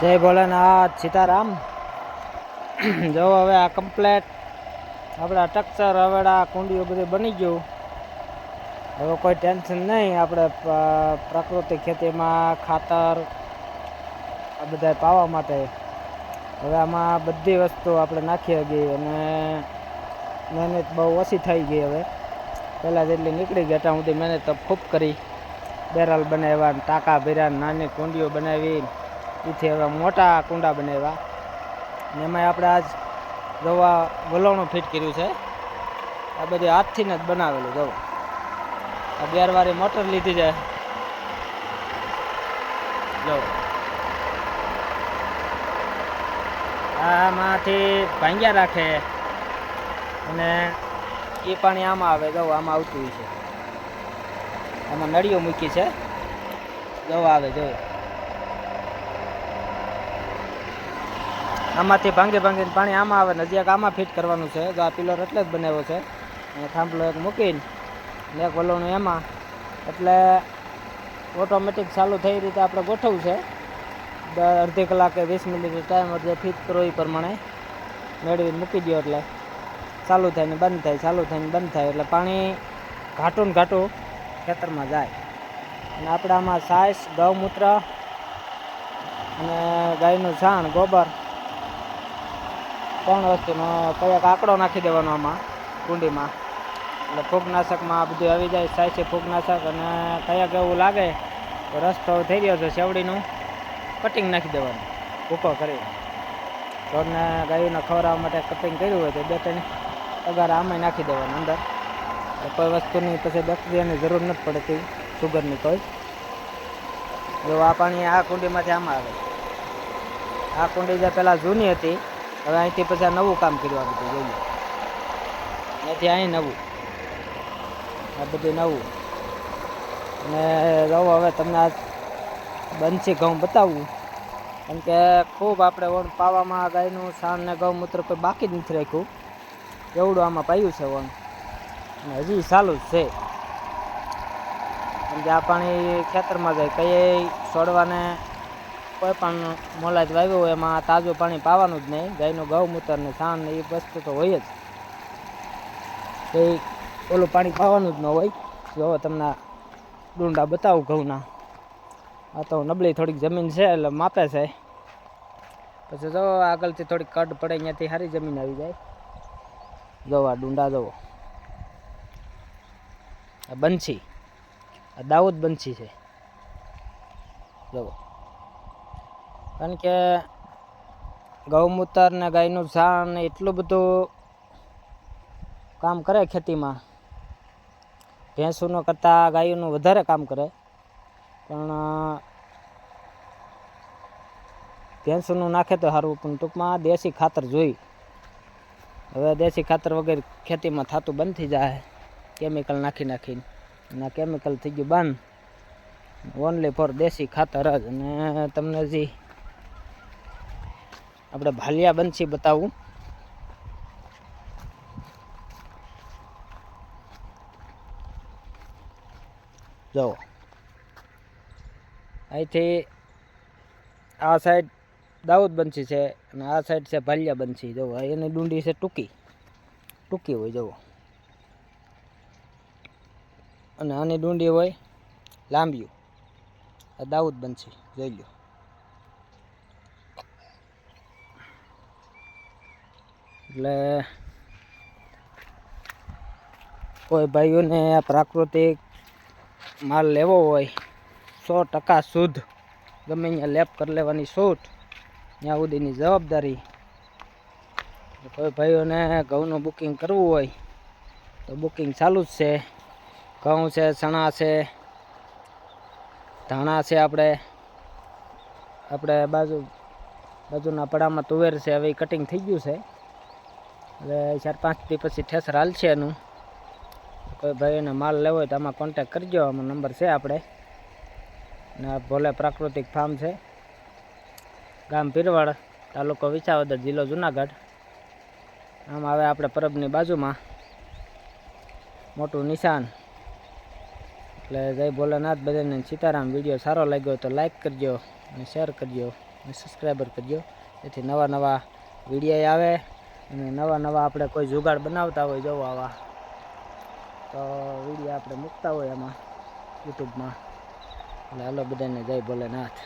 જય ભોલેનાથ, સીતારામ. જો હવે આ કમ્પ્લેટ આપણા ટક્ચર હવેડા કુંડીઓ બધું બની ગયું. હવે કોઈ ટેન્શન નહીં, આપણે પ્રાકૃતિક ખેતીમાં ખાતર આ બધા પાવા માટે. હવે આમાં બધી વસ્તુ આપણે નાખી ગઈ અને મહેનત બહુ ઓછી થઈ ગઈ હવે. પહેલાં જેટલી નીકળી ગઈ ત્યાં સુધી મહેનત તો ખૂબ કરી. બેરલ બનાવ્યા ટાંકા ભર્યા નાની કુંડીઓ બનાવી. એથી હવે મોટા કુંડા બનાવ્યા. ને એમાંય આપણે આજ દવા વલોણું ફિટ કર્યું છે. આ બધું હાથથી જ બનાવેલું દવા આ વારે મોટર લીધી છે. જો આમાંથી ભાંગ્યા રાખે અને એ પાણી આમાં આવે દવા આમાં આવતું હોય છે. આમાં નળીઓ મૂકી છે. દવા આવે જો આમાંથી ભાંગી ભાંગીને પાણી આમાં આવે નજીક આમાં ફિટ કરવાનું છે. તો આ પિલર એટલે જ બનાવ્યો છે. અને થાંભલો એક મૂકીને ને એક વલોણું એમાં. એટલે ઓટોમેટિક ચાલુ થઈ રીતે આપણે ગોઠવવું છે. અડધી કલાકે વીસ મિનિટ ટાઈમ જે ફિટ કરો એ પ્રમાણે મેળવીને મૂકી દો એટલે ચાલુ થાય ને બંધ થાય, ચાલુ થાય ને બંધ થાય એટલે પાણી ઘાટું ને ઘાટું ખેતરમાં જાય. અને આપણે આમાં સાઈસ, ગૌમૂત્ર અને ગાયનું છાણ, ગોબર ત્રણ વસ્તુનો કયા આંકડો નાખી દેવાનો આમાં, કુંડીમાં. એટલે ફૂગનાશકમાં આ બધું આવી જાય સાઈસે ફૂગનાશક અને કયા એવું લાગે, તો રસ્તો થઈ રહ્યો છે સેવડીનું કટિંગ નાખી દેવાનું ભૂકો કરી. ઢોરને ગાયોને ખવડાવવા માટે કટિંગ કર્યું હોય તો બે ત્રણ પગાર આમાંય નાખી દેવાનું અંદર. કોઈ વસ્તુની પછી બેક્ટેરિયાની જરૂર નથી પડતી સુગરની કોઈ. જો આ પાણી આ કુંડીમાંથી આમાં આવે. આ કુંડી જે પહેલાં જૂની હતી હવે અહીંથી પછી નવું કામ કર્યું આ બધું જોઈએ. અહીંથી અહીં નવું. આ બધું નવું. અને રહો હવે તમને આ બંસી ઘઉં બતાવવું કેમ કે ખૂબ આપણે વણ પાવામાં ગાયનું સાણ ને ગૌમૂત્ર કોઈ બાકી નથી રાખ્યું. એવડું આમાં પાયું છે વણ. અને હજી ચાલુ જ છે. કેમ કે આ પાણી ખેતરમાં જાય, કઈ છોડવાને કોઈ પણ મોલાજ વાવ્યું હોય, એમાં તાજું પાણી પાવાનું જ નહીં. ગાયનું ગૌમૂત્ર ને છાણ ને એ વસ્તુ તો હોય જ. એ ઓલું પાણી પાવાનું જ ન હોય. જો તમને ડુંડા બતાવું ઘઉંના. આ તો નબળી થોડીક જમીન છે, એટલે માપે છે. પછી જો આગળથી થોડીક કટ પડે, અહીંયાથી સારી જમીન આવી જાય. જો ડુંડા જવો બંછી. આ દાઉદ બંછી છે. જુઓ. કારણ કે ગૌમૂત્ર ને ગાયનું છાણ એટલું બધું કામ કરે ખેતીમાં. ભેંસુનું કરતાં ગાયોનું વધારે કામ કરે. પણ, ભેંસુનું નાખે તો સારું, પણ ટૂંકમાં દેશી ખાતર જોઈ. હવે દેશી ખાતર વગર ખેતીમાં થતું બંધ થઈ જાય. કેમિકલ નાખી નાખીને. અને કેમિકલ થઈ ગયું બંધ. ઓનલી ફોર દેશી ખાતર જ. અને તમને હજી આપણે ભાલિયા બંછી બતાવું. જો. અહીંથી આ સાઈડ દાઉદ બંછી છે અને આ સાઈડ છે ભાલિયા બંછી જો, એની ડુંડી છે ટૂંકી. ટૂંકી હોય જુઓ અને આની ડુંડી હોય લાંબી. આ દાઉદ બંછી જોઈ લો એટલે કોઈ ભાઈઓને પ્રાકૃતિક માલ લેવો હોય, સો ટકા શુદ્ધ. ગમે અહીંયા લેપ કરી લેવાની છૂટ, ત્યાં સુધીની જવાબદારી. કોઈ ભાઈઓને ઘઉંનું બુકિંગ કરવું હોય, તો બુકિંગ ચાલુ જ છે. ઘઉં છે, ચણા છે, ધાણા છે આપણે. આપણે બાજુ, બાજુના પડામાં તુવેર છે, હવે કટિંગ થઈ ગયું છે. હવે ચાર પાંચ દી પછી ઠેસર હાલશે એનું. કોઈ ભાઈને માલ લેવો હોય તો આમાં કોન્ટેક કરજો. આમાં નંબર છે આપણે ને ભોલે પ્રાકૃતિક ફાર્મ છે. ગામ પીરવાડ તાલુકો વિસાવદર, જિલ્લો જુનાગઢ. આમ આવે આપણે પરબની બાજુમાં. મોટું નિશાન. એટલે જય ભોલેનાથ બધાને. સીતારામ, વીડિયો સારો લાગ્યો તો લાઈક કરજો અને શેર કરજો અને સબસ્ક્રાઈબર કરજો. જેથી નવા નવા વીડિયો આવે. અને નવા નવા આપણે કોઈ જુગાડ બનાવતા હોય જોવા આવા. તો વીડિયો આપણે મૂકતા હોય એમાં યુટ્યુબમાં. એટલે હાલો બધાને જય ભોલેનાથ.